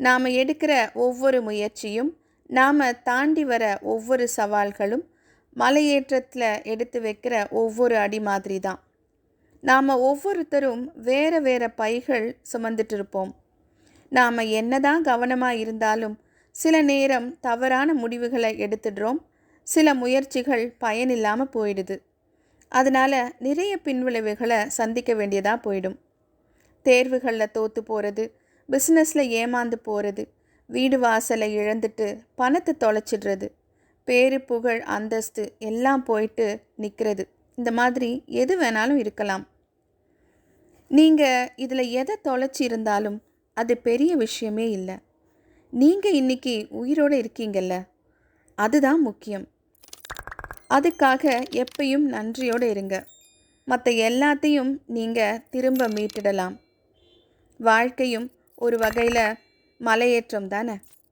நாம் எடுக்கிற ஒவ்வொரு முயற்சியும் நாம் தாண்டி வர ஒவ்வொரு சவால்களும் மலையேற்றத்தில் எடுத்து வைக்கிற ஒவ்வொரு அடி மாதிரி தான். நாம் ஒவ்வொருத்தரும் வேறு வேறு பைகள் சுமந்துட்டு இருப்போம். நாம் என்னதான் கவனமாக இருந்தாலும் சில நேரம் தவறான முடிவுகளை எடுத்துடுறோம் சில முயற்சிகள் பயனில்லாமல் போயிடுது. அதனால் நிறைய பின்விளைவுகளை சந்திக்க வேண்டியதாக போயிடும். தேர்வுகளில் தோற்று போகிறது பிஸ்னஸில் ஏமாந்து போகிறது வீடு வாசலை இழந்துட்டு பணத்தை தொலைச்சிடுறது. பேரு புகழ் அந்தஸ்து எல்லாம் போயிட்டு நிற்கிறது இந்த மாதிரி எது வேணாலும் இருக்கலாம். நீங்கள் இதில் எதை தொலைச்சி இருந்தாலும் அது பெரிய விஷயமே இல்லை. நீங்கள் இன்னைக்கு உயிரோடு இருக்கீங்கல்ல அதுதான் முக்கியம். அதுக்காக எப்பயும் நன்றியோடு இருங்க. மற்ற எல்லாத்தையும் நீங்கள் திரும்ப மீட்டிடலாம். வாழ்க்கையும் ஒரு வகையில் மலையேற்றம் தானே?